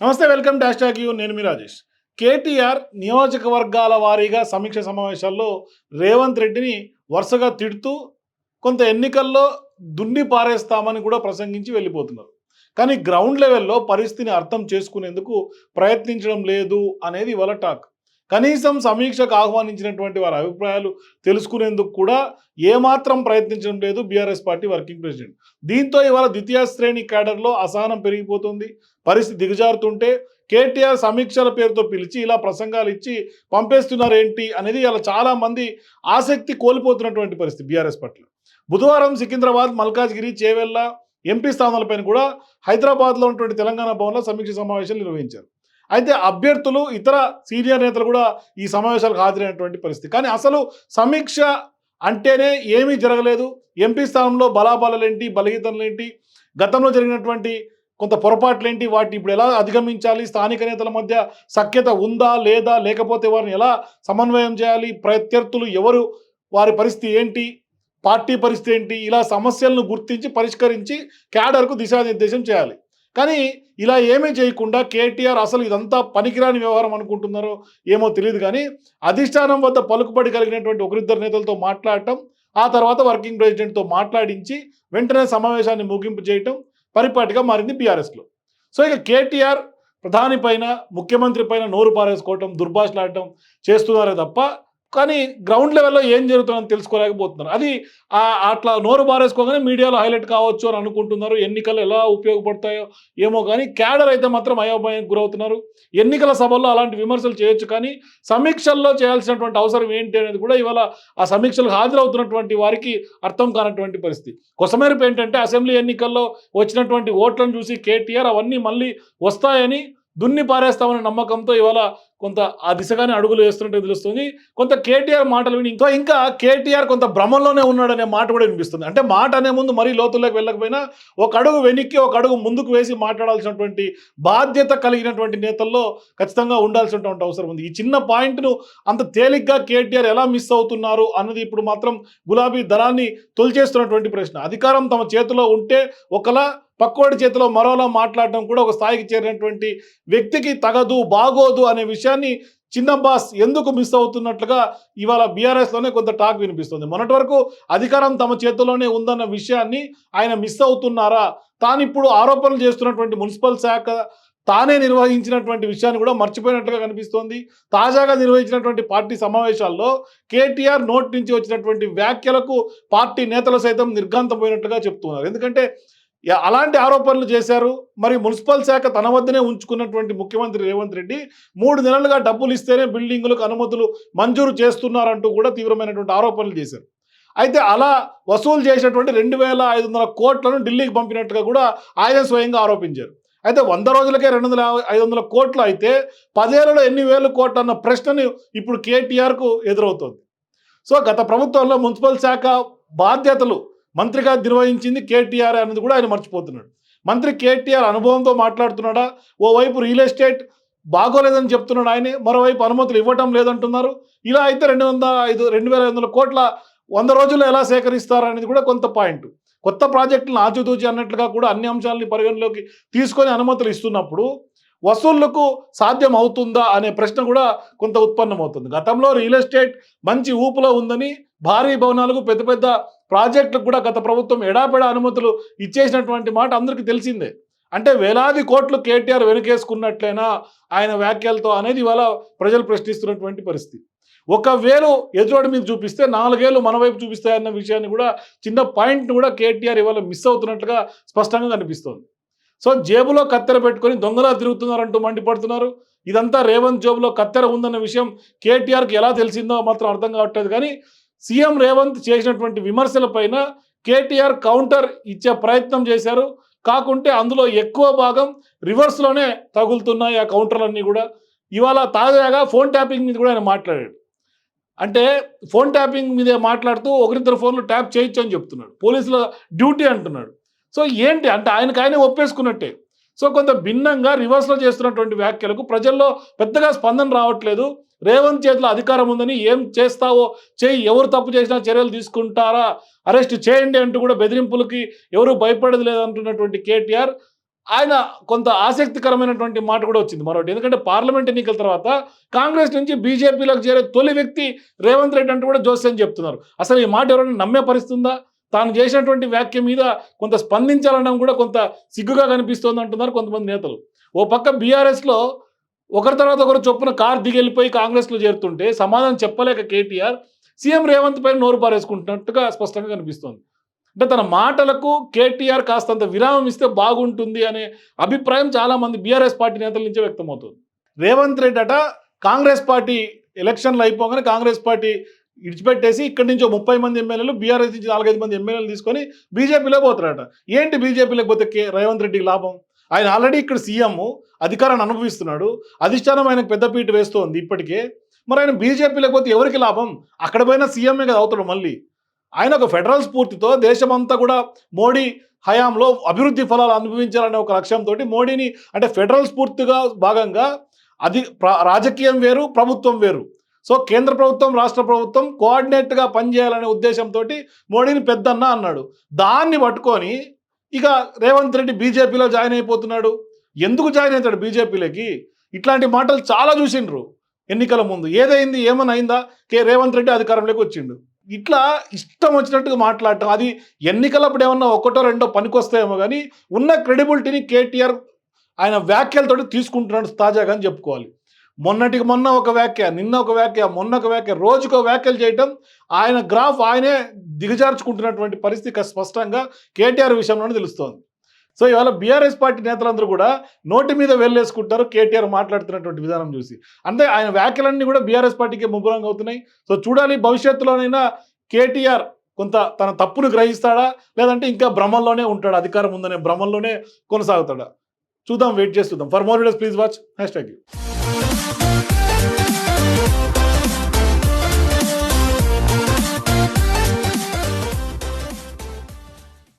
నమస్తే welcome dash talk you. నేను మీ రాజేష్. కేటీఆర్ నియోజకవర్గాల వారీగా సమీక్ష సమావేశాల్లో రేవంత్ రెడ్డిని వరుసగా తిడుతూ కొంత ఎన్నికల్లో దున్ని పారేస్తామని కూడా ప్రసంగించి వెళ్ళిపోతున్నారు. కానీ గ్రౌండ్ లెవెల్లో పరిస్థితిని అర్థం చేసుకునేందుకు ప్రయత్నించడం లేదు అనేది ఇవాళ టాక్. కనీసం సమీక్షకు ఆహ్వానించినటువంటి వారి అభిప్రాయాలు తెలుసుకునేందుకు కూడా ఏమాత్రం ప్రయత్నించడం లేదు బీఆర్ఎస్ పార్టీ వర్కింగ్ ప్రెసిడెంట్. దీంతో ఇవాళ ద్వితీయ శ్రేణి క్యాడర్లో అసహనం పెరిగిపోతుంది. పరిస్థితి దిగజారుతుంటే కేటీఆర్ సమీక్షల పేరుతో పిలిచి ఇలా ప్రసంగాలు ఇచ్చి పంపేస్తున్నారు ఏంటి అనేది ఇలా చాలామంది ఆసక్తి కోల్పోతున్నటువంటి పరిస్థితి బీఆర్ఎస్ పట్ల. బుధవారం సికింద్రాబాద్ మల్కాజ్గిరి చేవెళ్ళ ఎంపీ స్థానాలపైన కూడా హైదరాబాద్లో ఉన్నటువంటి తెలంగాణ భవన్లో సమీక్ష సమావేశాలు నిర్వహించారు. అయితే అభ్యర్థులు ఇతర సీనియర్ నేతలు కూడా ఈ సమావేశాలకు హాజరైనటువంటి పరిస్థితి. కానీ అసలు సమీక్ష అంటేనే ఏమీ జరగలేదు. ఎంపీ స్థానంలో బలాబలాలేంటి బలహీతలేంటి గతంలో జరిగినటువంటి కొంత పొరపాట్లేంటి? వాటిని ఇప్పుడు ఎలా అధిగమించాలి? స్థానిక నేతల మధ్య సఖ్యత ఉందా లేదా? లేకపోతే వారిని ఎలా సమన్వయం చేయాలి? ప్రత్యర్థులు ఎవరు? వారి పరిస్థితి ఏంటి? పార్టీ పరిస్థితి ఏంటి? ఇలా సమస్యలను గుర్తించి పరిష్కరించి క్యాడర్కు దిశానిర్దేశం చేయాలి. కానీ ఇలా ఏమీ చేయకుండా కేటీఆర్ అసలు ఇదంతా పనికిరాని వ్యవహారం అనుకుంటున్నారో ఏమో తెలియదు కానీ అధిష్టానం వద్ద పలుకుబడి కలిగినటువంటి ఒకరిద్దరు నేతలతో మాట్లాడటం ఆ తర్వాత వర్కింగ్ ప్రెసిడెంట్తో మాట్లాడించి వెంటనే సమావేశాన్ని ముగింపు చేయటం పరిపాటిగా మారింది బీఆర్ఎస్లో. సో ఇక కేటీఆర్ ప్రధాని పైన ముఖ్యమంత్రి పైన నోరు పారేసుకోవటం దుర్భాషలాడటం చేస్తున్నారే తప్ప కానీ గ్రౌండ్ లెవెల్లో ఏం జరుగుతుందని తెలుసుకోలేకపోతున్నారు. అది అట్లా నోరు బారేసుకోగానే మీడియాలో హైలైట్ కావచ్చు అని అనుకుంటున్నారు. ఎన్నికలు ఎలా ఉపయోగపడతాయో ఏమో కానీ క్యాడర్ అయితే మాత్రం అయోమయానికి గురవుతున్నారు. ఎన్నికల సభల్లో అలాంటి విమర్శలు చేయొచ్చు కానీ సమీక్షల్లో చేయాల్సినటువంటి అవసరం ఏంటి అనేది కూడా ఇవాళ ఆ సమీక్షలకు హాజరవుతున్నటువంటి వారికి అర్థం కానటువంటి పరిస్థితి. కొసమేరపు ఏంటంటే అసెంబ్లీ ఎన్నికల్లో వచ్చినటువంటి ఓట్లను చూసి కేటీఆర్ అవన్నీ మళ్ళీ వస్తాయని దున్ని పారేస్తామనే నమ్మకంతో ఇవాళ కొంత ఆ దిశగానే అడుగులు వేస్తున్నట్టు తెలుస్తుంది. కొంత కేటీఆర్ మాటలు విని ఇంకా ఇంకా కేటీఆర్ కొంత భ్రమంలోనే ఉన్నాడనే మాట కూడా వినిపిస్తుంది. అంటే మాట అనే ముందు మరీ లోతుల్లోకి వెళ్ళకపోయినా ఒక అడుగు వెనక్కి ఒక అడుగు ముందుకు వేసి మాట్లాడాల్సినటువంటి బాధ్యత కలిగినటువంటి నేతల్లో ఖచ్చితంగా ఉండాల్సినటువంటి అవసరం ఉంది. ఈ చిన్న పాయింట్ను అంత తేలిగ్గా కేటీఆర్ ఎలా మిస్ అవుతున్నారు అన్నది ఇప్పుడు మాత్రం గులాబీ దళాన్ని తొలిచేస్తున్నటువంటి ప్రశ్న. అధికారం తమ చేతిలో ఉంటే ఒకలా పక్కోడి చేతిలో మరోలా మాట్లాడడం కూడా ఒక స్థాయికి చేరినటువంటి వ్యక్తికి తగదు బాగోదు అనే విషయాన్ని చిన్న బాస్ ఎందుకు మిస్ అవుతున్నట్లుగా ఇవాళ బీఆర్ఎస్లోనే కొంత టాక్ వినిపిస్తుంది. మొన్నటి వరకు అధికారం తమ చేతిలోనే ఉందన్న విషయాన్ని ఆయన మిస్ అవుతున్నారా? తాను ఇప్పుడు ఆరోపణలు చేస్తున్నటువంటి మున్సిపల్ శాఖ తానే నిర్వహించినటువంటి విషయాన్ని కూడా మర్చిపోయినట్లుగా కనిపిస్తోంది. తాజాగా నిర్వహించినటువంటి పార్టీ సమావేశాల్లో కేటీఆర్ నోట్ నుంచి వచ్చినటువంటి వ్యాఖ్యలకు పార్టీ నేతలు సైతం నిర్గాంతపోయినట్టుగా చెప్తున్నారు. ఎందుకంటే అలాంటి ఆరోపణలు చేశారు. మరి మున్సిపల్ శాఖ తన వద్దనే ఉంచుకున్నటువంటి ముఖ్యమంత్రి రేవంత్ రెడ్డి మూడు నెలలుగా డబ్బులు ఇస్తేనే బిల్డింగులకు అనుమతులు మంజూరు చేస్తున్నారంటూ కూడా తీవ్రమైనటువంటి ఆరోపణలు చేశారు. అయితే అలా వసూలు చేసినటువంటి రెండు వేల ఐదు వందల కోట్లను ఢిల్లీకి పంపినట్టుగా కూడా ఆయన స్వయంగా ఆరోపించారు. అయితే వంద రోజులకే రెండు వందల ఐదు వందల కోట్లు అయితే పదేళ్ళలో ఎన్ని వేలు కోట్లు అన్న ప్రశ్నని ఇప్పుడు కేటీఆర్కు ఎదురవుతోంది. సో గత ప్రభుత్వంలో మున్సిపల్ శాఖ బాధ్యతలు మంత్రిగా నిర్వహించింది కేటీఆర్ అనేది కూడా ఆయన మర్చిపోతున్నాడు. మంత్రి కేటీఆర్ అనుభవంతో మాట్లాడుతున్నాడా? ఓవైపు రియల్ ఎస్టేట్ బాగోలేదని చెప్తున్నాడు ఆయనే మరోవైపు అనుమతులు ఇవ్వటం లేదంటున్నారు. ఇలా అయితే రెండు వందల ఐదు రెండు వేల ఐదు వందల కోట్ల వంద రోజుల్లో ఎలా సేకరిస్తారు అనేది కూడా కొంత పాయింట్. కొత్త ప్రాజెక్టులను ఆచితూచి అన్నట్లుగా కూడా అన్ని అంశాలని పరిగణలోకి తీసుకొని అనుమతులు ఇస్తున్నప్పుడు వసూళ్ళకు సాధ్యం అవుతుందా అనే ప్రశ్న కూడా కొంత ఉత్పన్నమవుతుంది. గతంలో రియల్ ఎస్టేట్ మంచి ఊపులో ఉందని భారీ భవనాలకు పెద్ద పెద్ద ప్రాజెక్టులకు కూడా గత ప్రభుత్వం ఎడాపెడా అనుమతులు ఇచ్చేసినటువంటి మాట అందరికీ తెలిసిందే. అంటే వేలాది కోట్లు కేటీఆర్ వెనుకేసుకున్నట్లయినా ఆయన వ్యాఖ్యలతో అనేది ఇవాళ ప్రజలు ప్రశ్నిస్తున్నటువంటి పరిస్థితి. ఒకవేళ ఎదురోడి మీద చూపిస్తే నాలుగేళ్ళు మన వైపు చూపిస్తాయన్న విషయాన్ని కూడా చిన్న పాయింట్ని కూడా కేటీఆర్ ఇవాళ మిస్ అవుతున్నట్లుగా స్పష్టంగా కనిపిస్తోంది. సో జేబులో కత్తెర పెట్టుకొని దొంగలా తిరుగుతున్నారంటూ మండిపడుతున్నారు. ఇదంతా రేవంత్ జేబులో కత్తెర ఉందన్న విషయం కేటీఆర్కి ఎలా తెలిసిందో మాత్రం అర్థం కావట్లేదు. కానీ సీఎం రేవంత్ చేసినటువంటి విమర్శలపైన కేటీఆర్ కౌంటర్ ఇచ్చే ప్రయత్నం చేశారు. కాకుంటే అందులో ఎక్కువ భాగం రివర్స్లోనే తగులుతున్నాయి ఆ కౌంటర్లన్నీ కూడా. ఇవాళ తాజాగా ఫోన్ ట్యాపింగ్ మీద కూడా ఆయన మాట్లాడాడు. అంటే ఫోన్ ట్యాపింగ్ మీదే మాట్లాడుతూ ఒకరిద్దరు ఫోన్లు ట్యాప్ చేయొచ్చు అని చెప్తున్నాడు. పోలీసుల డ్యూటీ అంటున్నాడు. సో ఏంటి అంటే ఆయనకు ఆయనే ఒప్పేసుకున్నట్టే. సో కొంత భిన్నంగా రివర్స్లో చేస్తున్నటువంటి వ్యాఖ్యలకు ప్రజల్లో పెద్దగా స్పందన రావట్లేదు. రేవంత్ చేతిలో అధికారం ఉందని ఏం చేస్తావో చేయి ఎవరు తప్పు చేసినా చర్యలు తీసుకుంటారా? అరెస్ట్ చేయండి అంటూ కూడా బెదిరింపులకి ఎవరు భయపడదు లేదంటున్నటువంటి కేటీఆర్. ఆయన కొంత ఆసక్తికరమైనటువంటి మాట కూడా వచ్చింది మరొకటి ఎందుకంటే పార్లమెంట్ ఎన్నికల తర్వాత కాంగ్రెస్ నుంచి బీజేపీలోకి చేరే తొలి వ్యక్తి రేవంత్ రెడ్డి అంటూ కూడా జోస్యం చెప్తున్నారు. అసలు ఈ మాట ఎవరైనా నమ్మే పరిస్థితుందా తాను చేసినటువంటి వ్యాఖ్య మీద కొంత స్పందించాలనడం కూడా కొంత సిగ్గుగా కనిపిస్తోంది అంటున్నారు కొంతమంది నేతలు. ఓ పక్క బీఆర్ఎస్లో ఒకరి తర్వాత ఒకరు చొప్పున కారు దిగి వెళ్ళిపోయి కాంగ్రెస్లో చేరుతుంటే సమాధానం చెప్పలేక కేటీఆర్ సీఎం రేవంత్ పైన నోరు పారేసుకుంటున్నట్టుగా స్పష్టంగా కనిపిస్తోంది. అంటే తన మాటలకు కేటీఆర్ కాస్తంత విరామం ఇస్తే బాగుంటుంది అనే అభిప్రాయం చాలా మంది బీఆర్ఎస్ పార్టీ నేతల నుంచే వ్యక్తమవుతుంది. రేవంత్ రెడ్డి అట కాంగ్రెస్ పార్టీ ఎలక్షన్లు అయిపోగానే కాంగ్రెస్ పార్టీ ఇడిచిపెట్టేసి ఇక్కడి నుంచి ముప్పై మంది ఎమ్మెల్యేలు బీఆర్ఎస్ నుంచి నాలుగైదు మంది ఎమ్మెల్యేలు తీసుకొని బీజేపీలో పోతారట ఏంటి బీజేపీలోకి పోతే కే రేవంత్ రెడ్డికి లాభం? ఆయన ఆల్రెడీ ఇక్కడ సీఎం అధికారాన్ని అనుభవిస్తున్నాడు అధిష్టానం ఆయనకు పెద్దపీట వేస్తోంది ఇప్పటికే. మరి ఆయన బీజేపీలోకి పోతే ఎవరికి లాభం? అక్కడ పోయినా సీఎంఏ కదా అవుతాడు మళ్ళీ. ఆయన ఒక ఫెడరల్ స్ఫూర్తితో దేశమంతా కూడా మోడీ హయాంలో అభివృద్ధి ఫలాలు అనుభవించాలనే ఒక లక్ష్యంతో మోడీని అంటే ఫెడరల్ స్ఫూర్తిగా భాగంగా అది ప్ర- రాజకీయం వేరు ప్రభుత్వం వేరు. సో కేంద్ర ప్రభుత్వం రాష్ట్ర ప్రభుత్వం కోఆర్డినేట్గా పనిచేయాలనే ఉద్దేశంతో మోడీని పెద్దన్న అన్నాడు. దాన్ని పట్టుకొని ఇక రేవంత్ రెడ్డి బీజేపీలో జాయిన్ అయిపోతున్నాడు. ఎందుకు జాయిన్ అవుతాడు బీజేపీలోకి? ఇట్లాంటి మాటలు చాలా చూసిండ్రు ఎన్నికల ముందు. ఏదైంది? ఏమైనా అయిందా? కే రేవంత్ రెడ్డి అధికారంలోకి వచ్చిండు. ఇట్లా ఇష్టం వచ్చినట్టుగా మాట్లాడటం. అది ఎన్నికలప్పుడు ఏమన్నా ఒకటో రెండో పనికొస్తాయేమో కానీ ఉన్న క్రెడిబిలిటీని కేటీఆర్ ఆయన వ్యాఖ్యలతోటి తీసుకుంటున్నాడు తాజాగా అని చెప్పుకోవాలి. మొన్నటికి మొన్న ఒక వ్యాఖ్య నిన్న ఒక వ్యాఖ్య మొన్న ఒక వ్యాఖ్య రోజుకో వ్యాఖ్యలు చేయటం ఆయన గ్రాఫ్ ఆయనే దిగజార్చుకుంటున్నటువంటి పరిస్థితి స్పష్టంగా కేటీఆర్ విషయంలోనే తెలుస్తోంది. సో ఇవాళ బీఆర్ఎస్ పార్టీ నేతలందరూ కూడా నోటి మీద వెళ్ళేసుకుంటారు కేటీఆర్ మాట్లాడుతున్నటువంటి విధానం చూసి. అంటే ఆయన వ్యాఖ్యలన్నీ కూడా బీఆర్ఎస్ పార్టీకి ముగ్గురంగా అవుతున్నాయి. సో చూడాలి భవిష్యత్తులోనైనా కేటీఆర్ కొంత తన తప్పును గ్రహిస్తాడా? లేదంటే ఇంకా భ్రమంలోనే ఉంటాడా? అధికారం ఉందనే భ్రమంలోనే కొనసాగుతాడా? చూద్దాం wait చేస్తుందాం for more videos please watch hashtag Thank you.